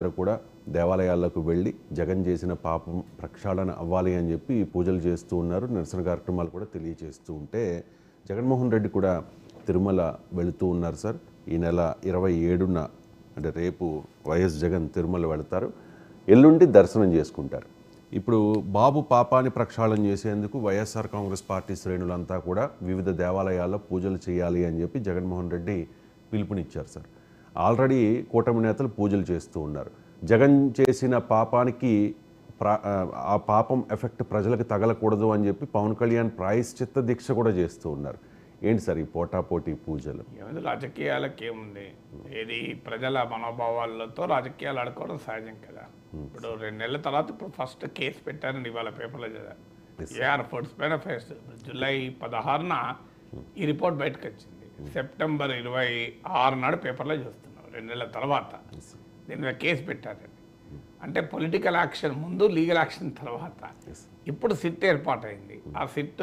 అందరూ కూడా దేవాలయాలకు వెళ్ళి జగన్ చేసిన పాపం ప్రక్షాళన అవ్వాలి అని చెప్పి పూజలు చేస్తూ ఉన్నారు. నిరసన కార్యక్రమాలు కూడా తెలియజేస్తూ ఉంటే జగన్మోహన్ రెడ్డి కూడా తిరుమల వెళుతూ ఉన్నారు సార్. ఈ నెల ఇరవై ఏడున అంటే రేపు వైఎస్ జగన్ తిరుమల వెళతారు. ఎల్లుండి దర్శనం చేసుకుంటారు. ఇప్పుడు బాబు పాపాన్ని ప్రక్షాళన చేసేందుకు వైఎస్ఆర్ కాంగ్రెస్ పార్టీ శ్రేణులంతా కూడా వివిధ దేవాలయాల్లో పూజలు చేయాలి అని చెప్పి జగన్మోహన్ రెడ్డి పిలుపునిచ్చారు సార్. ఆల్రెడీ కూటమి నేతలు పూజలు చేస్తూ ఉన్నారు. జగన్ చేసిన పాపానికి ఆ పాపం ఎఫెక్ట్ ప్రజలకు తగలకూడదు అని చెప్పి పవన్ కళ్యాణ్ ప్రాయశ్చిత్త దీక్ష కూడా చేస్తూ ఉన్నారు. ఏంటి సార్ ఈ పోటాపోటీ పూజలు? ఏముంది రాజకీయాలకు ఏముంది? ఏది ప్రజల మనోభావాలతో రాజకీయాలు ఆడుకోవడం సహజం కదా. ఇప్పుడు రెండు నెలల తర్వాత ఇప్పుడు ఫస్ట్ కేసు పెట్టారని ఇవాళ పేపర్లో చదివాను ఏఆర్ పైన ఫస్ట్ జూలై పదహారున ఈ రిపోర్ట్ బయటకు వచ్చింది సెప్టెంబర్ ఇరవై ఆరు నాడు పేపర్లో చూస్తున్నాం రెండు నెలల తర్వాత దీని మీద కేసు పెట్టారండి అంటే పొలిటికల్ యాక్షన్ ముందు లీగల్ యాక్షన్ తర్వాత. ఇప్పుడు సిట్ ఏర్పాటైంది. ఆ సిట్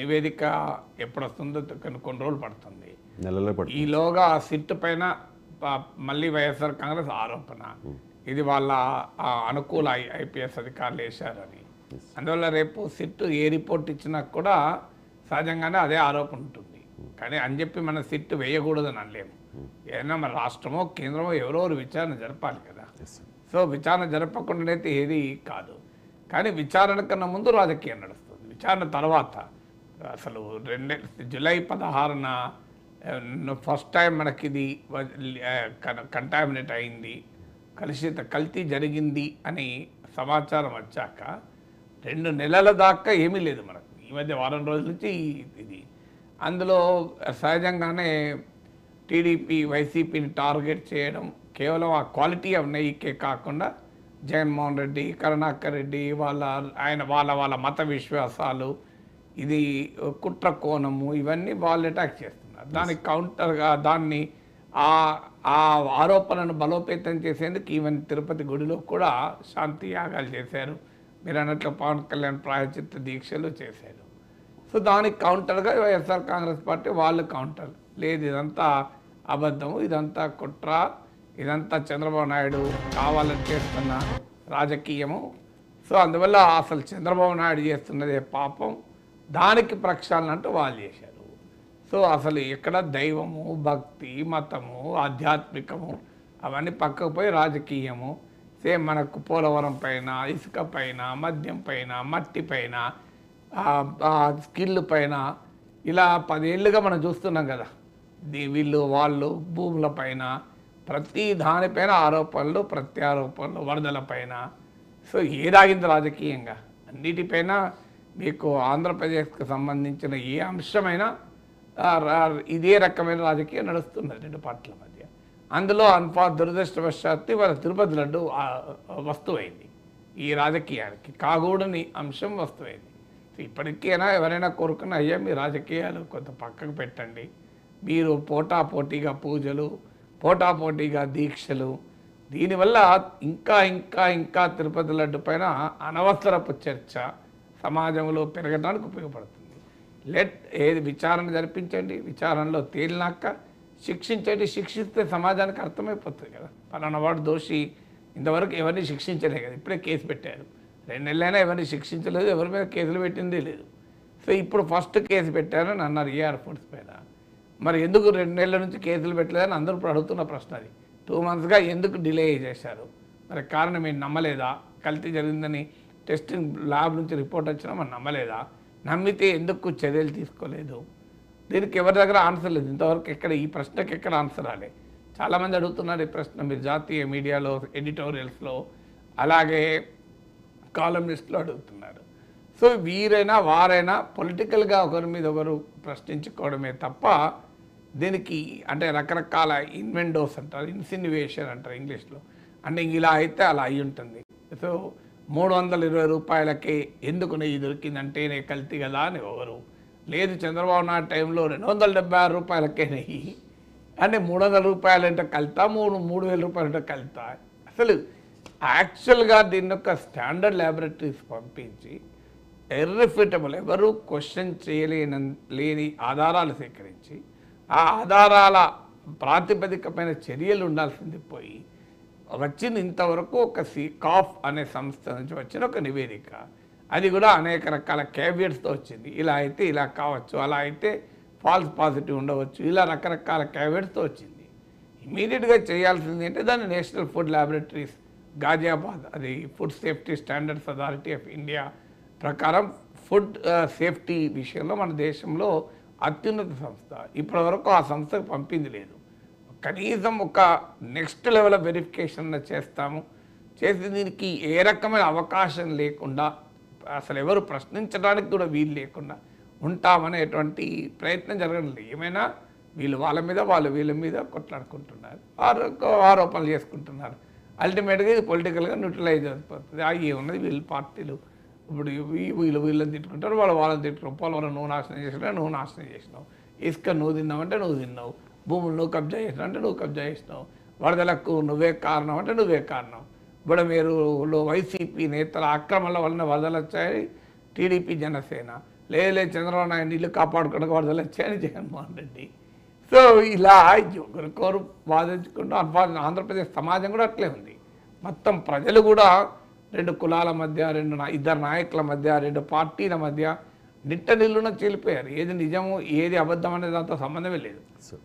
నివేదిక ఎప్పుడు వస్తుందో కొన్ని కొన్ని రోజులు పడుతుంది. ఈలోగా ఆ సిట్ పైన మళ్ళీ వైఎస్ఆర్ కాంగ్రెస్ ఆరోపణ. ఇది వాళ్ళ అనుకూల ఐపీఎస్ అధికారులు వేశారని అందువల్ల రేపు సిట్ ఏ రిపోర్ట్ ఇచ్చినా కూడా సహజంగానే అదే ఆరోపణ ఉంటుంది. కానీ అని చెప్పి మన సిట్ వేయకూడదని అనలేము. ఏదైనా మన రాష్ట్రమో కేంద్రమో ఎవరెవరు విచారణ జరపాలి కదా. సో విచారణ జరపకుండానైతే ఏది కాదు. కానీ విచారణ కన్నా ముందు రాజకీయం నడుస్తుంది. విచారణ తర్వాత అసలు రెండే జూలై పదహారున ఫస్ట్ టైం మనకి ఇది కంటామినేట్ అయింది కలుషిత కల్తీ జరిగింది అని సమాచారం వచ్చాక రెండు నెలల దాకా ఏమీ లేదు మనకు. ఈ మధ్య వారం రోజుల నుంచి ఇది అందులో సహజంగానే టీడీపీ వైసీపీని టార్గెట్ చేయడం కేవలం ఆ క్వాలిటీ ఆఫ్ నెయ్యికే కాకుండా జగన్మోహన్ రెడ్డి కరుణాకర్ రెడ్డి వాళ్ళ ఆయన వాళ్ళ వాళ్ళ మత విశ్వాసాలు ఇది కుట్ర కోణము ఇవన్నీ వాళ్ళు అటాక్ చేస్తున్నారు. దానికి కౌంటర్గా దాన్ని ఆ ఆ ఆరోపణను బలోపేతం చేసేందుకు ఈవెన్ తిరుపతి గుడిలో కూడా శాంతి యాగాలు చేశారు. మీరు అన్నట్లు పవన్ కళ్యాణ్ ప్రాయచిత్త దీక్షలు చేశారు. సో దానికి కౌంటర్గా వైఎస్ఆర్ కాంగ్రెస్ పార్టీ వాళ్ళు కౌంటర్ లేదు ఇదంతా అబద్ధము ఇదంతా కుట్ర ఇదంతా చంద్రబాబు నాయుడు కావాలని చేస్తున్న రాజకీయము. సో అందువల్ల అసలు చంద్రబాబు నాయుడు చేస్తున్నదే పాపం. దానికి ప్రక్షాళన అంటూ వాళ్ళు చేశారు. సో అసలు ఇక్కడ దైవము భక్తి మతము ఆధ్యాత్మికము అవన్నీ పక్కకు పోయి రాజకీయము. సేమ్ మనకు పోలవరం పైన ఇసుక పైన మద్యం పైన మట్టి పైన స్కిల్ పైన ఇలా పదేళ్ళుగా మనం చూస్తున్నాం కదా. దీ- వీళ్ళు వాళ్ళు భూముల పైన ప్రతి దానిపైన ఆరోపణలు ప్రత్యారోపణలు వరదల పైన. సో ఏదాగింది రాజకీయంగా? అన్నిటిపైన మీకు ఆంధ్రప్రదేశ్కి సంబంధించిన ఏ అంశమైనా ఇదే రకమైన రాజకీయం నడుస్తున్నది రెండు పార్టీల మధ్య. అందులో అన్ఫా దురదృష్టవశాత్తు వాళ్ళ తిరుపతి లడ్డు వస్తువైంది. ఈ రాజకీయానికి కాగూడని అంశం వస్తువైంది. ఇప్పటికైనా ఎవరైనా కోరుకున్న అయ్యా మీ రాజకీయాలు కొంత పక్కకు పెట్టండి. మీరు పోటా పోటీగా పూజలు పోటా పోటీగా దీక్షలు దీనివల్ల ఇంకా ఇంకా ఇంకా తిరుపతి లడ్డు పైన అనవసరపు చర్చ సమాజంలో పెరగడానికి ఉపయోగపడుతుంది. లెట్ ఏది విచారణ జరిపించండి విచారణలో తేలినాక శిక్షించండి శిక్షిస్తే సమాజానికి అర్థమైపోతుంది కదా. పలానా వాడు దోషి ఇంతవరకు ఎవరిని శిక్షించలే కదా ఇప్పుడే కేసు పెట్టారు. రెండు నెలలైనా ఎవరిని శిక్షించలేదు ఎవరి మీద కేసులు పెట్టిందే లేదు. సో ఇప్పుడు ఫస్ట్ కేసు పెట్టారని అన్నారు ఏఆర్ ఫోర్స్ పైన. మరి ఎందుకు రెండు నెలల నుంచి కేసులు పెట్టలేదని అందరూ ఇప్పుడు అడుగుతున్న ప్రశ్న అది. టూ మంత్స్గా ఎందుకు డిలే చేశారు? మరి కారణం ఏంటి నమ్మలేదా? కల్తీ జరిగిందని టెస్టింగ్ ల్యాబ్ నుంచి రిపోర్ట్ వచ్చినా మనం నమ్మలేదా? నమ్మితే ఎందుకు చర్యలు తీసుకోలేదు? దీనికి ఎవరి దగ్గర ఆన్సర్ లేదు. ఇంతవరకు ఎక్కడ ఈ ప్రశ్నకి ఎక్కడ ఆన్సర్ రాలే. చాలామంది అడుగుతున్నారు ఈ ప్రశ్న. మీరు జాతీయ మీడియాలో ఎడిటోరియల్స్లో అలాగే కాలమిస్టులు అడుగుతున్నారు. సో వీరైనా వారైనా పొలిటికల్గా ఒకరి మీద ఒకరు ప్రశ్నించుకోవడమే తప్ప దీనికి అంటే రకరకాల ఇన్వెండోస్ అంటారు ఇన్సిన్యువేషన్ అంటారు ఇంగ్లీష్లో. అంటే ఇలా అయితే అలా అయి ఉంటుంది. సో మూడు వందల ఇరవై రూపాయలకే ఎందుకు నెయ్యి దొరికిందంటే నేను కల్తీ కదా అని ఒకరు లేదు చంద్రబాబు నాయుడు టైంలో రెండు వందల డెబ్బై ఆరు రూపాయలకే నెయ్యి. అంటే మూడు వందల రూపాయలు అంటే కలుతా మూడు మూడు వేల రూపాయలు అంటే కలుతా. అసలు యాక్చువల్గా దీని యొక్క స్టాండర్డ్ ల్యాబొరేటరీస్ పంపించి ఎర్రిఫిటబుల్ ఎవరు క్వశ్చన్ చేయలేని లేని ఆధారాలు సేకరించి ఆ ఆధారాల ప్రాతిపదికమైన చర్యలు ఉండాల్సింది పోయి వచ్చింది ఇంతవరకు ఒక సి కాఫ్ అనే సంస్థ నుంచి వచ్చిన ఒక నివేదిక. అది కూడా అనేక రకాల క్యావియట్స్తో వచ్చింది. ఇలా అయితే ఇలా కావచ్చు అలా అయితే ఫాల్స్ పాజిటివ్ ఉండవచ్చు ఇలా రకరకాల క్యావియట్స్తో వచ్చింది. ఇమీడియట్గా చేయాల్సింది ఏంటంటే దాన్ని నేషనల్ ఫుడ్ ల్యాబొరేటరీస్ గాజియాబాద్ అది food safety standards authority of India ప్రకారం ఫుడ్ సేఫ్టీ విషయంలో మన దేశంలో అత్యున్నత సంస్థ. ఇప్పటివరకు ఆ సంస్థకు పంపింది లేదు. కనీసం ఒక నెక్స్ట్ లెవెల్ ఆఫ్ వెరిఫికేషన్ చేస్తాము. చేసి దీనికి ఏ రకమైన అవకాశం లేకుండా అసలు ఎవరు ప్రశ్నించడానికి కూడా వీలు లేకుండా ఉంటామనేటువంటి ప్రయత్నం జరగడం లేదు. ఏమైనా వీళ్ళు వాళ్ళ మీద వాళ్ళు వీళ్ళ మీద కొట్లాడుకుంటున్నారు. వారు ఆరోపణలు చేసుకుంటున్నారు. అల్టిమేట్గా ఇది పొలిటికల్గా న్యూట్రలైజ్ అయిపోతుంది. ఆ ఉన్నది వీళ్ళు పార్టీలు. ఇప్పుడు వీళ్ళు వీళ్ళని తిట్టుకుంటారు వాళ్ళు వాళ్ళని తిట్టుకుంటారు. పొలం నువ్వు నాశనం చేసినా నువ్వు నాశనం చేసినావు. ఇసుక నువ్వు తిన్నావంటే నువ్వు తిన్నావు. భూములు నువ్వు కబ్జా చేసినావు అంటే నువ్వు కబ్జా చేసినావు. వరదలకు నువ్వే కారణం అంటే నువ్వే కారణం. ఇప్పుడు మీరు వైసీపీ నేతల ఆక్రమణల వలన వరదలు వచ్చాయి. టీడీపీ జనసేన. లేదు లేదు చంద్రబాబు నాయుడు ఇల్లు కాపాడుకోవడానికి వరదలు వచ్చాయని జగన్మోహన్ రెడ్డి. సో ఇలా ఒకరికొరు వాదించుకుంటూ అన్ఫా- ఆంధ్రప్రదేశ్ సమాజం కూడా అట్లే ఉంది. మొత్తం ప్రజలు కూడా రెండు కులాల మధ్య రెండు ఇద్దరు నాయకుల మధ్య రెండు పార్టీల మధ్య నిట్ట నిల్లున చీలిపోయారు. ఏది నిజము ఏది అబద్ధం అనే దాంతో సంబంధమే లేదు.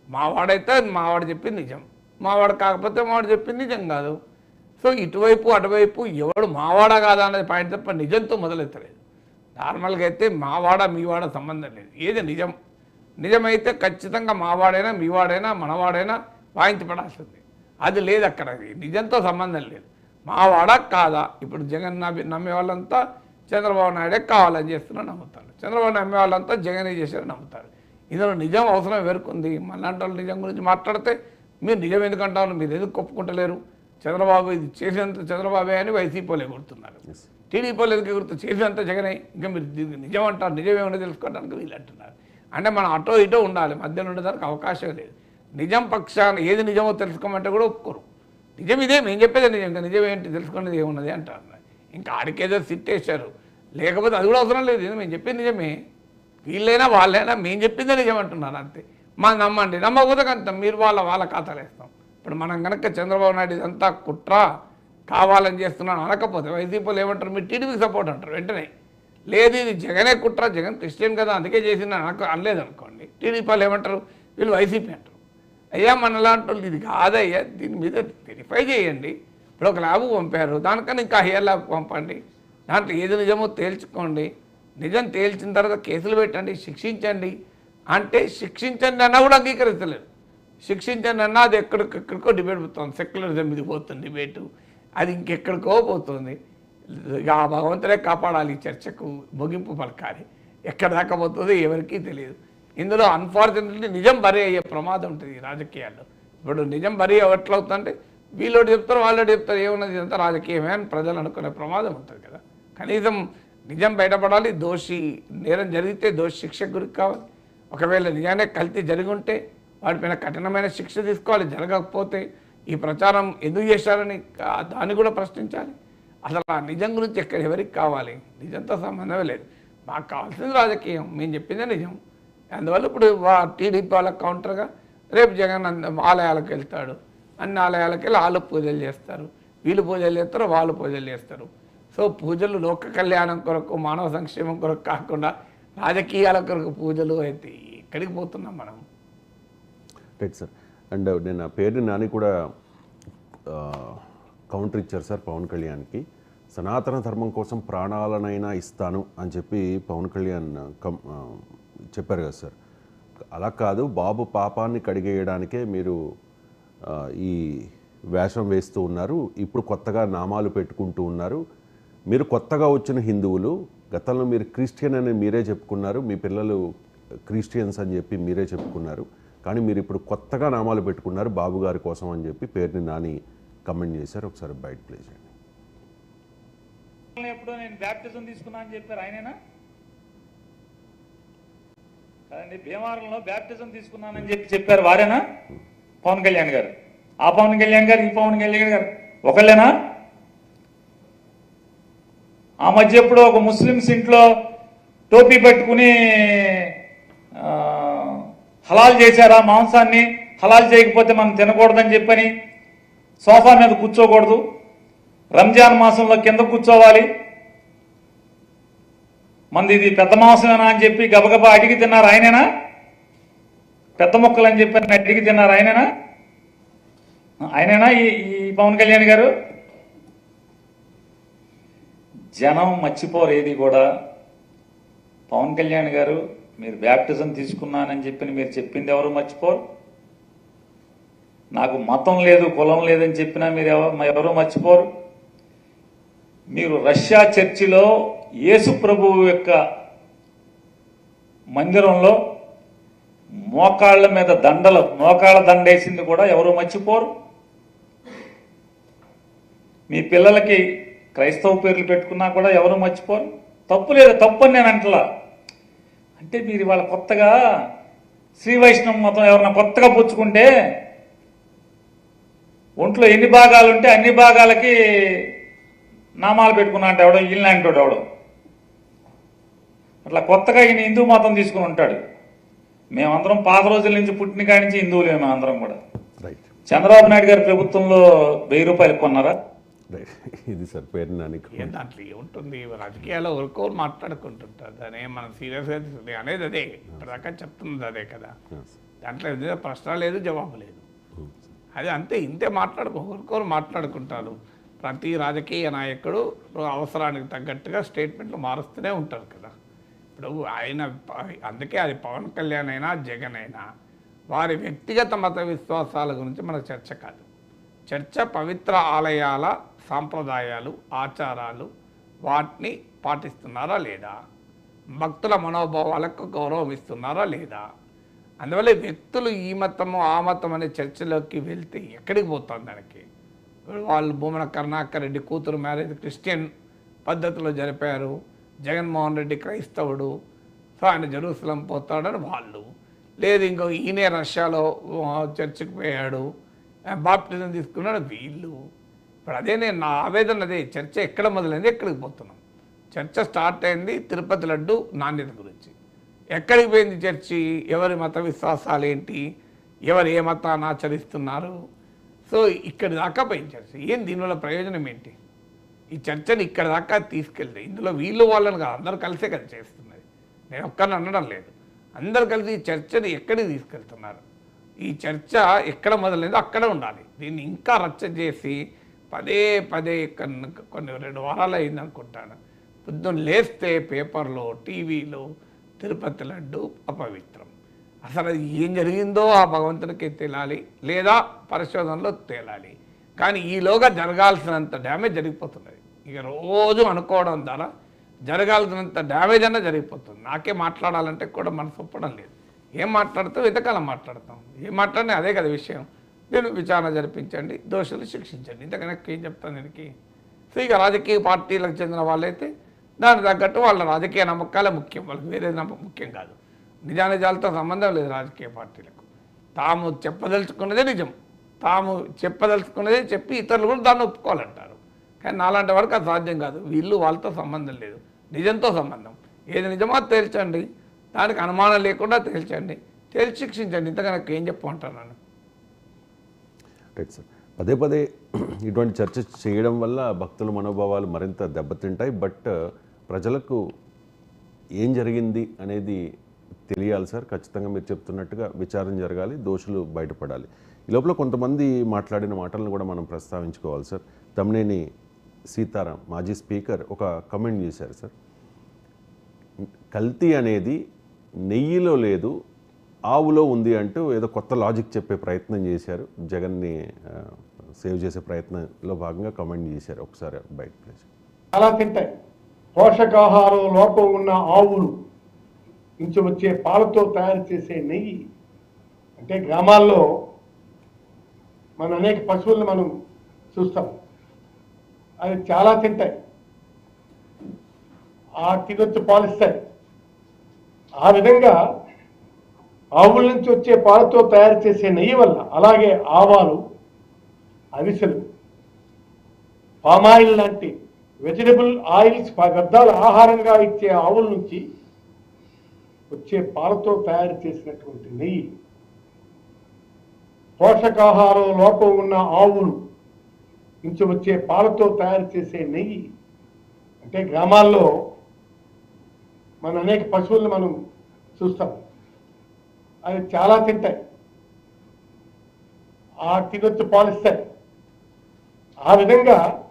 మావాడైతే మావాడు చెప్పింది నిజం. మావాడు కాకపోతే మావాడు చెప్పింది నిజం కాదు. సో ఇటువైపు అటువైపు ఎవడు మావాడా కాదా అనేది పాయింట్ తప్ప నిజంతో మొదలెత్తలేదు. నార్మల్గా అయితే మావాడ మీవాడ సంబంధం లేదు. ఏది నిజం నిజమైతే ఖచ్చితంగా మావాడైనా మీవాడైనా మనవాడైనా వాయించబడాల్సింది. అది లేదు అక్కడ. నిజంతో సంబంధం లేదు. మావాడా కాదా? ఇప్పుడు జగన్ నమ్మి నమ్మే వాళ్ళంతా చంద్రబాబు నాయుడే కావాలని చేస్తున్నా నమ్ముతారు. చంద్రబాబు నమ్మే వాళ్ళంతా జగనే చేశారని నమ్ముతారు. ఇందులో నిజం అవసరం ఎవరుకుంది? మళ్ళంటి వాళ్ళు నిజం గురించి మాట్లాడితే మీరు నిజం ఎందుకంటారు మీరు ఎందుకు ఒప్పుకుంటలేరు? చంద్రబాబు ఇది చేసినంత చంద్రబాబే అని వైసీపీ వాళ్ళు ఎగురుతున్నారు. Yes. టీడీపీ వాళ్ళు ఎందుకు ఎగురుతారు చేసినంత జగనే. ఇంకా మీరు నిజం అంటారు నిజమేమో తెలుసుకోవడానికి వీళ్ళు అంటున్నారు. అంటే మనం అటో ఇటో ఉండాలి. మధ్యలో ఉండేదానికి అవకాశం లేదు. నిజం పక్షాన్ని ఏది నిజమో తెలుసుకోమంటే కూడా ఒప్పుకోరు. నిజం ఇదే మేము చెప్పేది నిజం. ఇంకా నిజం ఏంటి? తెలుసుకునేది ఏమున్నది అంటారు. ఇంకా ఆడికేదో సిట్టేశారు లేకపోతే అది కూడా అవసరం లేదు. ఇది మేము చెప్పేది నిజమే. వీళ్ళైనా వాళ్ళైనా మేము చెప్పిందే నిజం అంటున్నారు అంతే. మా నమ్మండి. నమ్మకపోతే కంత మీరు వాళ్ళ వాళ్ళ ఖాతాలు వేస్తాం. ఇప్పుడు మనం కనుక చంద్రబాబు నాయుడు ఇదంతా కుట్ర కావాలని చేస్తున్నాను అనకపోతే వైసీపీలు ఏమంటారు? మీరు టీడీపీకి సపోర్ట్ అంటారు వెంటనే. లేదు ఇది జగనే కుట్ర జగన్ క్రిస్టియన్ కదా అందుకే చేసిన నాకు అనలేదు అనుకోండి. టీడీపీ వాళ్ళు ఏమంటారు? వీళ్ళు వైసీపీ అంటారు. అయ్యా మనలాంటి వాళ్ళు ఇది కాదయ్యా దీని మీద వెరిఫై చేయండి. ఇప్పుడు ఒక ల్యాబ్ పంపారు దానికన్నా ఇంకా హెయిర్ ల్యాబ్ పంపండి. దాంట్లో ఏది నిజమో తేల్చుకోండి. నిజం తేల్చిన తర్వాత కేసులు పెట్టండి శిక్షించండి. అంటే శిక్షించండి అన్నా కూడా అంగీకరించలేదు శిక్షించండి అన్నా అది ఎక్కడికెక్కడికో డిబేట్ పోతుంది. సెక్యులరిజం మీద పోతుంది డిబేటు అది ఇంకెక్కడికో పోతుంది. ఆ భగవంతుడే కాపాడాలి ఈ చర్చకు ముగింపు పలకాలి. ఎక్కడ దాకా పోతుందో ఎవరికీ తెలియదు. ఇందులో అన్ఫార్చునేట్లీ నిజం బరీ అయ్యే ప్రమాదం ఉంటుంది ఈ రాజకీయాల్లో. ఇప్పుడు నిజం బరీ ఎట్లవుతుందంటే వీళ్ళోటి చెప్తారు వాళ్ళోటి చెప్తారు ఏమున్నది ఇదంతా రాజకీయమే అని ప్రజలు అనుకునే ప్రమాదం ఉంటుంది కదా. కనీసం నిజం బయటపడాలి దోషి నేరం జరిగితే దోషి శిక్షకు గురి కావాలి. ఒకవేళ నిజానే కల్తీ జరిగి ఉంటే వాటిపైన కఠినమైన శిక్ష తీసుకోవాలి జరగకపోతే ఈ ప్రచారం ఎందుకు చేశారని దాన్ని కూడా ప్రశ్నించాలి. అసలు ఆ నిజం గురించి ఎక్కడ ఎవరికి కావాలి? నిజంతో సంబంధమే లేదు. మాకు కావాల్సింది రాజకీయం. మేము చెప్పిందే నిజం. అందువల్ల ఇప్పుడు వా- టీడీపీ వాళ్ళకి కౌంటర్గా రేపు జగన్ అంద- ఆలయాలకు వెళ్తాడు. అన్ని ఆలయాలకు వెళ్ళి వాళ్ళు పూజలు చేస్తారు. వీళ్ళు పూజలు చేస్తారు వాళ్ళు పూజలు చేస్తారు. సో పూజలు లోక కళ్యాణం కొరకు మానవ సంక్షేమం కొరకు కాకుండా రాజకీయాల కొరకు పూజలు అయితే ఎక్కడికి పోతున్నాం మనం? Right sir. అండ్ నేను ఆ పేరుని నాని కూడా కౌంటర్ ఇచ్చారు సార్ పవన్ కళ్యాణ్కి. సనాతన ధర్మం కోసం ప్రాణాలనైనా ఇస్తాను అని చెప్పి పవన్ కళ్యాణ్ కం చెప్పారు కదా సార్. అలా కాదు బాబు పాపాన్ని కడిగేయడానికే మీరు ఈ వేషం వేస్తూ ఉన్నారు. ఇప్పుడు కొత్తగా నామాలు పెట్టుకుంటూ ఉన్నారు. మీరు కొత్తగా వచ్చిన హిందువులు గతంలో మీరు క్రిస్టియన్ అని మీరే చెప్పుకున్నారు మీ పిల్లలు క్రిస్టియన్స్ అని చెప్పి మీరే చెప్పుకున్నారు. కానీ మీరు ఇప్పుడు కొత్తగా నామాలు పెట్టుకున్నారు బాబు గారి కోసం అని చెప్పి పేరుని నాని కమెంట్ చేశారు ఒకసారి బయట ప్లే చేయండి. ఎప్పుడు నేను బ్యాప్టిజం తీసుకున్నా అని చెప్పారు ఆయనేనా? కదండి భీమవరంలో బ్యాప్టిజం తీసుకున్నానని చెప్పి చెప్పారు వారేనా? పవన్ కళ్యాణ్ గారు. ఆ పవన్ కళ్యాణ్ గారు ఈ పవన్ కళ్యాణ్ గారు. ఒకళ్ళేనా? ఆ మధ్య ఎప్పుడు ఒక ముస్లిమ్స్ ఇంట్లో టోపీ పెట్టుకుని హలాల్ చేశారా మాంసాన్ని. హలాల్ చేయకపోతే మనం తినకూడదని చెప్పని సోఫా మీద కూర్చోకూడదు. రంజాన్ మాసంలో కింద కూర్చోవాలి. మంది ఇది పెద్ద మాసమేనా అని చెప్పి గబగబా అడిగి తిన్నారు ఆయనేనా? పెద్ద మొక్కలు అని చెప్పి అడిగి తిన్నారు ఆయనేనా? ఆయనేనా ఈ ఈ పవన్ కళ్యాణ్ గారు? జనం మర్చిపోరు ఏది కూడా. పవన్ కళ్యాణ్ గారు మీరు బ్యాప్టిజం తీసుకున్నానని చెప్పి మీరు చెప్పింది ఎవరు మర్చిపోరు? నాకు మతం లేదు కులం లేదని చెప్పినా మీరు ఎవరు మర్చిపోరు. మీరు రష్యా చర్చిలో యేసు ప్రభువు యొక్క మందిరంలో మోకాళ్ళ మీద దండలు మోకాళ్ళ దండేసింది కూడా ఎవరు మర్చిపోరు. మీ పిల్లలకి క్రైస్తవ పేర్లు పెట్టుకున్నా కూడా ఎవరు మర్చిపోరు. తప్పు లేదు తప్పు అని నేను అంటలా. అంటే మీరు ఇవాళ కొత్తగా శ్రీ వైష్ణవ మతం ఎవరన్నా కొత్తగా పుచ్చుకుంటే ఒంట్లో ఎన్ని భాగాలు ఉంటే అన్ని భాగాలకి నామాలు పెట్టుకున్నా అంటే ఎవడో ఇల్లాంటోడు ఎవడో. అట్లా కొత్తగా ఈయన హిందూ మతం తీసుకుని ఉంటాడు. మేమందరం పాత రోజుల నుంచి పుట్టిన కాడి నుంచి హిందువులే మేమందరం కూడా. రైట్ చంద్రబాబు నాయుడు గారి ప్రభుత్వంలో వెయ్యి రూపాయలు కొన్నారా? ఇది సార్ పేరు నాని ఏం దాంట్లో ఏముంటుంది రాజకీయాల్లో ఒకరికొకరు మాట్లాడుకుంటుంటారు దాని మనం సీరియస్గా అనేది అదే ఇప్పటిదాకా చెప్తున్నది అదే కదా. దాంట్లో ప్రశ్న లేదు జవాబు లేదు. అది అంతే ఇంతే మాట్లాడుకోరు మాట్లాడుకుంటారు. ప్రతి రాజకీయ నాయకుడు అవసరానికి తగ్గట్టుగా స్టేట్మెంట్లు మారుస్తూనే ఉంటారు కదా. ఇప్పుడు ఆయన అందుకే అది పవన్ కళ్యాణ్ అయినా జగన్ అయినా వారి వ్యక్తిగత మత విశ్వాసాల గురించి మన చర్చ కాదు. చర్చ పవిత్ర ఆలయాల సాంప్రదాయాలు ఆచారాలు వాటిని పాటిస్తున్నారా లేదా? భక్తుల మనోభావాలకు గౌరవం ఇస్తున్నారా లేదా? అందువల్ల వ్యక్తులు ఈ మతము ఆ మతం అనే చర్చలోకి వెళ్తే ఎక్కడికి పోతాం దానికి? వాళ్ళు భూమన కరుణాకర్ రెడ్డి కూతురు మ్యారేజ్ క్రిస్టియన్ పద్ధతిలో జరిపారు. జగన్మోహన్ రెడ్డి క్రైస్తవుడు. సో ఆయన జరూసలం పోతాడని వాళ్ళు. లేదు ఇంకో ఈయనే రష్యాలో చర్చికి పోయాడు. బాప్టిజం తీసుకున్నాడు వీళ్ళు. ఇప్పుడు అదే నేను నా ఆవేదన అదే చర్చ ఎక్కడ మొదలైంది ఎక్కడికి పోతున్నాం? చర్చ స్టార్ట్ అయింది తిరుపతి లడ్డు నాణ్యత గురించి. ఎక్కడికి పోయింది చర్చి? ఎవరి మత విశ్వాసాలు ఏంటి ఎవరు ఏ మతాన్ని ఆచరిస్తున్నారు? సో ఇక్కడ దాకా పోయింది చర్చ. ఏం దీనివల్ల ప్రయోజనం ఏంటి? ఈ చర్చని ఇక్కడ దాకా తీసుకెళ్తే ఇందులో వీళ్ళు వాళ్ళని కాదు అందరూ కలిసే కదా చేస్తున్నది. నేను ఒక్కరిని అనడం లేదు. అందరు కలిసి ఈ చర్చని ఎక్కడికి తీసుకెళ్తున్నారు? ఈ చర్చ ఎక్కడ మొదలైందో అక్కడే ఉండాలి. దీన్ని ఇంకా రచ్చ చేసి పదే పదే కొన్ని రెండు వారాలు అయిందనుకుంటాను. పొద్దున్న లేస్తే పేపర్లో టీవీలో తిరుపతి లడ్డు అపవిత్రం. అసలు ఏం జరిగిందో ఆ భగవంతునికి తేలాలి లేదా పరిశోధనలో తేలాలి. కానీ ఈలోగా జరగాల్సినంత డ్యామేజ్ జరిగిపోతున్నది. ఇక రోజు అనుకోవడం ద్వారా జరగాల్సినంత డ్యామేజ్ అన్న జరిగిపోతుంది. నాకే మాట్లాడాలంటే కూడా మనసు ఒప్పడం లేదు. ఏం మాట్లాడతాం ఎంతకాలం మాట్లాడతాం. ఏం మాట్లాడినా అదే కదా విషయం. నేను విచారణ జరిపించండి దోషులు శిక్షించండి. ఇంతకన్నా ఏం చెప్తాను దీనికి? సో ఇక రాజకీయ పార్టీలకు చెందిన వాళ్ళైతే దానికి తగ్గట్టు వాళ్ళ రాజకీయ నమ్మకాలే ముఖ్యం. వాళ్ళకి వేరే నమ్మకం ముఖ్యం కాదు. నిజానిజాలతో సంబంధం లేదు రాజకీయ పార్టీలకు. తాము చెప్పదలుచుకున్నదే నిజం. తాము చెప్పదలుచుకున్నదే చెప్పి ఇతరులు కూడా దాన్ని ఒప్పుకోవాలంటారు. కానీ నాలాంటి వరకు అది సాధ్యం కాదు. వీళ్ళు వాళ్ళతో సంబంధం లేదు. నిజంతో సంబంధం. ఏది నిజమో తేల్చండి. దానికి అనుమానం లేకుండా తేల్చండి. తేల్చి శిక్షించండి. ఇంతకన్నా ఏం చెప్పమంటాను నన్ను? Right sir. పదే పదే ఇటువంటి చర్చ చేయడం వల్ల భక్తుల మనోభావాలు మరింత దెబ్బతింటాయి. బట్ ప్రజలకు ఏం జరిగింది అనేది తెలియాలి సార్. ఖచ్చితంగా మీరు చెప్తున్నట్టుగా విచారణ జరగాలి దోషులు బయటపడాలి. ఈ లోపల కొంతమంది మాట్లాడిన మాటలను కూడా మనం ప్రస్తావించుకోవాలి సార్. తమ్నేని సీతారాం మాజీ స్పీకర్ ఒక కమెంట్ చేశారు సార్. కల్తీ అనేది నెయ్యిలో లేదు ఆవులో ఉంది అంటూ ఏదో కొత్త లాజిక్ చెప్పే ప్రయత్నం చేశారు. జగన్ని సేవ్ చేసే ప్రయత్నంలో భాగంగా కమెంట్ చేశారు ఒకసారి బయట ప్లేస్. అలా తింటాయి. పోషకాహారం లోపం ఉన్న ఆవులు నుంచి వచ్చే పాలతో తయారు చేసే నెయ్యి. అంటే గ్రామాల్లో మన అనేక పశువులను మనం చూస్తాం. అవి చాలా తింటాయి. ఆ తినొచ్చి పాలిస్తాయి. ఆ విధంగా ఆవుల నుంచి వచ్చే పాలతో తయారు చేసే నెయ్యి వల్ల అలాగే ఆవాలు అవిసెలు పామాయిల్ లాంటి వెజిటబుల్ ఆయిల్స్ వ్యర్థాలు ఆహారంగా ఇచ్చే ఆవుల నుంచి వచ్చే పాలతో తయారు చేసినటువంటి నెయ్యి. పోషకాహారం లోపం ఉన్న ఆవులు నుంచి వచ్చే పాలతో తయారు చేసే నెయ్యి. అంటే గ్రామాల్లో మన అనేక పశువులను మనం చూస్తాం. అవి చాలా తింటాయి. ఆ తినొచ్చు పాలిస్తాయి. ఆ విధంగా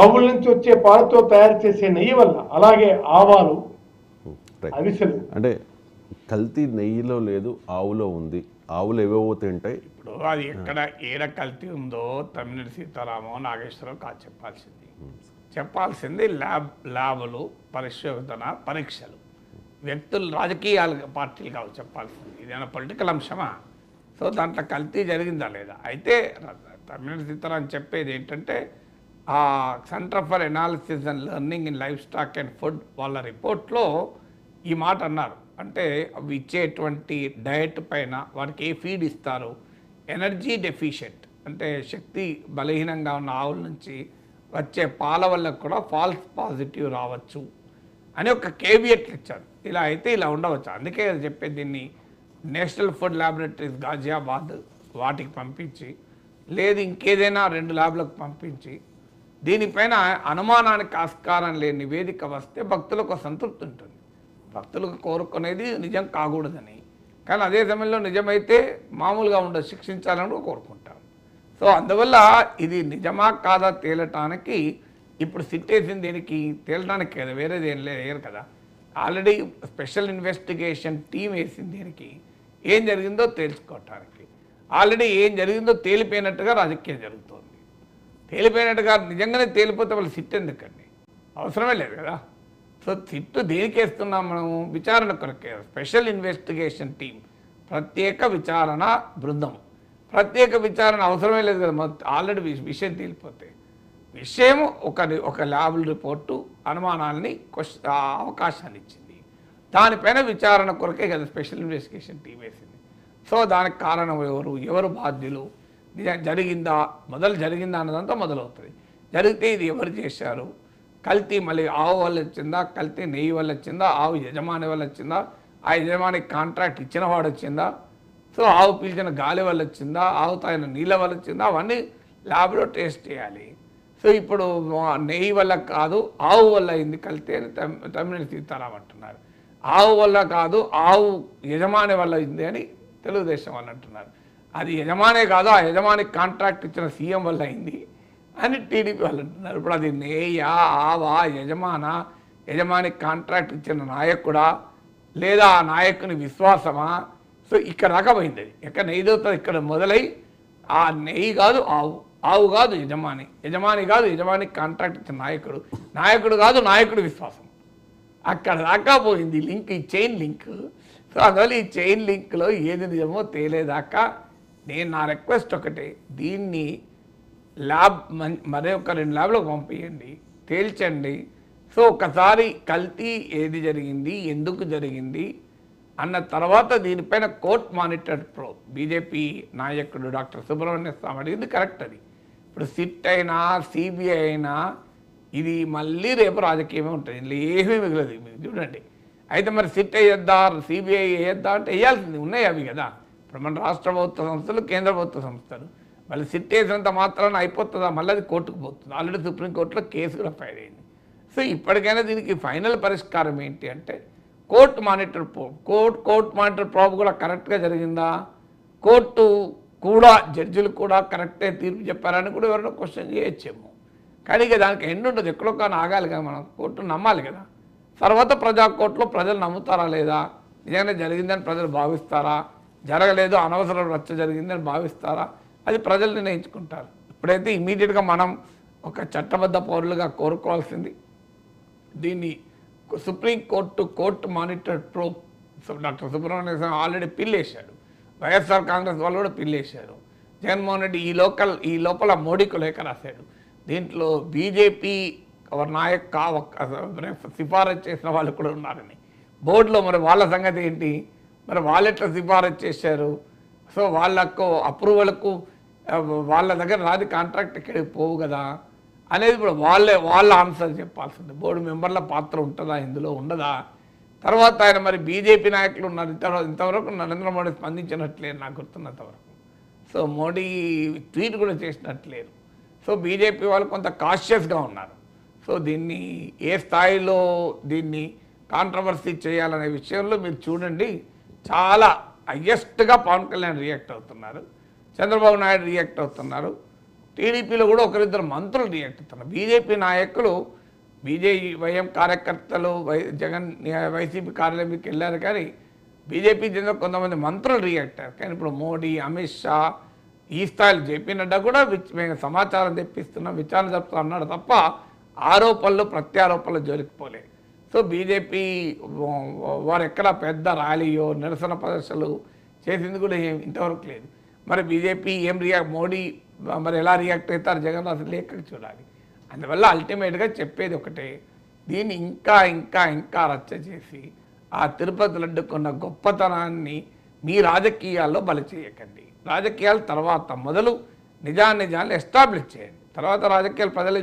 ఆవుల నుంచి వచ్చే పాలతో తయారు చేసే నెయ్యి వల్ల అలాగే ఆవాలు అవిసెలు. అంటే కల్తీ నెయ్యిలో లేదు ఆవులో ఉంది. ఆవులు ఏవేవో తింటాయి. ఇప్పుడు అది ఎక్కడ ఏడ కల్తీ ఉందో తమ్మినేని సీతారామో నాగేశ్వరరావు కాదు చెప్పాల్సింది. చెప్పాల్సింది ల్యాబ్ ల్యాబులు పరిశోధన పరీక్షలు. వ్యక్తులు రాజకీయాలు పార్టీలు కావు చెప్పాల్సింది. ఇదేమైనా పొలిటికల్ అంశమా? సో దాంట్లో కల్తీ జరిగిందా లేదా? అయితే తమ్మినేని సీతారాం చెప్పేది ఏంటంటే centre for analysis and learning in livestock and food వాళ్ళ రిపోర్ట్లో ఈ మాట అన్నారు. అంటే అవి ఇచ్చేటువంటి డయట్ పైన వారికి ఏ ఫీడ్ ఇస్తారు? Energy deficient. అంటే శక్తి బలహీనంగా ఉన్న ఆవుల నుంచి వచ్చే పాల వల్ల కూడా ఫాల్స్ పాజిటివ్ రావచ్చు అని ఒక కేవియట్లు ఇచ్చారు. ఇలా అయితే ఇలా ఉండవచ్చు. అందుకే అది చెప్పేది దీన్ని నేషనల్ ఫుడ్ ల్యాబొరేటరీస్ గాజియాబాద్ వాటికి పంపించి లేదు ఇంకేదైనా రెండు ల్యాబ్లకు పంపించి దీనిపైన అనుమానానికి ఆస్కారం లేని నివేదిక వస్తే భక్తులకు సంతృప్తి ఉంటుంది. భక్తులకు కోరుకునేది నిజం కాకూడదని. కానీ అదే సమయంలో నిజమైతే మామూలుగా ఉండదు శిక్షించాలని కూడా కోరుకుంటారు సో అందువల్ల ఇది నిజమా కాదా తేలటానికి ఇప్పుడు సిట్టేసింది దీనికి తేలటానికి కదా వేరేది ఏం లేదు కదా. ఆల్రెడీ స్పెషల్ ఇన్వెస్టిగేషన్ టీం వేసింది దీనికి. ఏం జరిగిందో తేల్చుకోవటానికి. ఆల్రెడీ ఏం జరిగిందో తేలిపోయినట్టుగా రాజకీయం జరుగుతుంది. తేలిపోయినట్టుగా నిజంగానే తేలిపోతే వాళ్ళు సిట్ ఎందుకండి? అవసరమే లేదు కదా. సో సిట్టు దేనికి వేస్తున్నాం మనము? విచారణ కొరకే. స్పెషల్ ఇన్వెస్టిగేషన్ టీం ప్రత్యేక విచారణ బృందం. ప్రత్యేక విచారణ అవసరమే లేదు కదా. ఆల్రెడీ విషయం తేలిపోతే. విషయం ఒక ఒక ల్యాబుల్ రిపోర్టు అనుమానాలని క్వశ్చన్ అవకాశాన్ని ఇచ్చింది. దానిపైన విచారణ కొరకే కదా స్పెషల్ ఇన్వెస్టిగేషన్ టీం వేసింది. సో దానికి కారణం ఎవరు? ఎవరు బాధ్యులు? జరిగిందా? మొదలు జరిగిందా అన్నదంతా మొదలవుతుంది. జరిగితే ఇది ఎవరు చేశారు? కల్తీ మళ్ళీ ఆవు వల్ల వచ్చిందా? కల్తీ నెయ్యి వల్ల వచ్చిందా? ఆవు యజమాని వల్ల వచ్చిందా? ఆ యజమానికి కాంట్రాక్ట్ ఇచ్చిన వాడు వచ్చిందా? సో ఆవు పీల్చిన గాలి వల్ల వచ్చిందా? ఆవు తాగిన నీళ్ళ వల్ల వచ్చిందా? అవన్నీ ల్యాబ్లో టేస్ట్ చేయాలి. సో ఇప్పుడు నెయ్యి వల్ల కాదు ఆవు వల్ల అయింది కల్తీ అని తమ్- తమ్మినేని సీతారాం అంటున్నారు ఆవు వల్ల కాదు ఆవు యజమాని వల్ల అయింది అని తెలుగుదేశం వాళ్ళు అంటున్నారు. అది యజమానే కాదు? ఆ యజమానికి కాంట్రాక్ట్ ఇచ్చిన సీఎం వల్ల అయింది అని టీడీపీ వాళ్ళు అంటున్నారు. ఇప్పుడు అది నేయా ఆవా యజమాన? యజమానికి కాంట్రాక్ట్ ఇచ్చిన నాయకుడా? లేదా ఆ నాయకుని విశ్వాసమా? సో ఇక్కడ రకమైంది అది. ఎక్కడ నెయ్యి దొరుకుతుంది? ఇక్కడ మొదలై ఆ నెయ్యి కాదు ఆవు. ఆవు కాదు యజమాని. యజమాని కాదు యజమానికి కాంట్రాక్ట్ ఇచ్చిన నాయకుడు. నాయకుడు కాదు నాయకుడు విశ్వాసం. అక్కడ దాకా పోయింది లింక్ ఈ చైన్ లింక్. సో అందువల్ల ఈ చైన్ లింక్లో ఏది నిజమో తేలేదాకా నేను నా రిక్వెస్ట్ ఒకటే దీన్ని ల్యాబ్ మన్ మరే ఒక రెండు ల్యాబ్లకు పంపించండి తేల్చండి. సో ఒకసారి కల్తీ ఏది జరిగింది ఎందుకు జరిగింది అన్న తర్వాత దీనిపైన కోర్ట్ మానిటర్ ప్రో బీజేపీ నాయకుడు డాక్టర్ సుబ్రహ్మణ్య స్వామి అడిగింది కరెక్ట్ అది. ఇప్పుడు సిట్ అయినా సిబిఐ అయినా ఇది మళ్ళీ రేపు రాజకీయమే ఉంటుంది. ఇందులో ఏమీ మిగలదు. చూడండి. అయితే మరి సిట్ వేయద్దా సిబిఐ వేయొద్దా అంటే వేయాల్సింది ఉన్నాయి అవి కదా. ఇప్పుడు మన రాష్ట్ర ప్రభుత్వ సంస్థలు కేంద్ర ప్రభుత్వ సంస్థలు. మళ్ళీ సిట్ వేసినంత మాత్రాన అయిపోతుందా? మళ్ళీ అది కోర్టుకు పోతుంది? ఆల్రెడీ సుప్రీంకోర్టులో కేసు కూడా ఫైల్ అయింది సో ఇప్పటికైనా దీనికి ఫైనల్ పరిష్కారం ఏంటి అంటే court monitor probe court court monitor probe కూడా కరెక్ట్గా జరిగిందా? కోర్టు కూడా జడ్జిలు కూడా కరెక్టే తీర్పు చెప్పారని కూడా ఎవరైనా క్వశ్చన్ చేయొచ్చేమో. కానీ ఇక దానికి ఎండ్ ఉండదు. ఎక్కడో కానీ ఆగాలి కదా మనం. కోర్టు నమ్మాలి కదా. తర్వాత ప్రజా కోర్టులో ప్రజలు నమ్ముతారా లేదా? నిజంగానే జరిగిందని ప్రజలు భావిస్తారా? జరగలేదు అనవసరం రచ్చ జరిగిందని భావిస్తారా? అది ప్రజలు నిర్ణయించుకుంటారు. ఇప్పుడైతే ఇమీడియట్గా మనం ఒక చట్టబద్ధ పౌరులుగా కోరుకోవాల్సింది దీన్ని supreme court court monitor probe doctor Subramanya Swamy already పిల్లేశాడు. YSR Congress వాళ్ళు కూడా పిల్లేశారు. జగన్మోహన్ రెడ్డి ఈ లోకల్ ఈ లోపల మోడీకి లేఖ రాశాడు. దీంట్లో బీజేపీ ఒక నాయక్ కా ఒక సిఫారసు చేసిన వాళ్ళు కూడా ఉన్నారని. బోర్డులో మరి వాళ్ళ సంగతి ఏంటి? మరి వాళ్ళు ఎట్లా సిఫారసు చేశారు? సో వాళ్ళకు అప్రూవల్కు వాళ్ళ దగ్గర రాది కాంట్రాక్ట్ ఇక్కడికి పోవు కదా? అనేది ఇప్పుడు వాళ్ళే వాళ్ళ ఆన్సర్ చెప్పాల్సింది. బోర్డు మెంబర్ల పాత్ర ఉంటుందా? ఇందులో ఉండదా? తర్వాత ఆయన మరి బీజేపీ నాయకులు ఉన్నారు. ఇంతవరకు ఇంతవరకు నరేంద్ర మోడీ స్పందించినట్లేరు నాకు గుర్తున్నంత వరకు సో మోడీ ట్వీట్ కూడా చేసినట్లేరు సో బీజేపీ వాళ్ళు కొంత కాషియస్గా ఉన్నారు. సో దీన్ని ఏ స్థాయిలో దీన్ని కాంట్రవర్సీ చేయాలనే విషయంలో మీరు చూడండి. చాలా హయ్యెస్ట్గా పవన్ కళ్యాణ్ రియాక్ట్ అవుతున్నారు. చంద్రబాబు నాయుడు రియాక్ట్ అవుతున్నారు. టీడీపీలో కూడా ఒకరిద్దరు మంత్రులు రియాక్ట్ అవుతున్నారు. బీజేపీ నాయకులు బీజేపీ వైఎం కార్యకర్తలు వై జగన్ వైసీపీ కార్యాలయంకి వెళ్ళారు కానీ బీజేపీ చెందిన కొంతమంది మంత్రులు రియాక్ట్ అయ్యారు. కానీ ఇప్పుడు మోడీ అమిత్ షా ఈ స్థాయిలో జేపీ నడ్డా కూడా విచ్- మేము సమాచారం తెప్పిస్తున్నాం విచారణ జరుపుతాం అన్నాడు తప్ప ఆరోపణలు ప్రత్యారోపణలు జోలికి సో బీజేపీ వారు ఎక్కడ పెద్ద ర్యాలీయో నిరసన ప్రదర్శనలు చేసింది కూడా ఏం ఇంతవరకు లేదు. మరి బీజేపీ ఏం రియాక్ట్ మోడీ మరి ఎలా రియాక్ట్ అవుతారు జగన్ అసలు ఎక్కడ చూడాలి. అందువల్ల అల్టిమేట్గా చెప్పేది ఒకటే దీన్ని ఇంకా ఇంకా ఇంకా రచ్చ చేసి ఆ తిరుపతి లడ్డుకున్న గొప్పతనాన్ని మీ రాజకీయాల్లో బలి చేయకండి. రాజకీయాల తర్వాత మొదలు నిజాన్ని నిజాన్ని ఎస్టాబ్లిష్ చేయండి. తర్వాత రాజకీయాలు ప్రజలే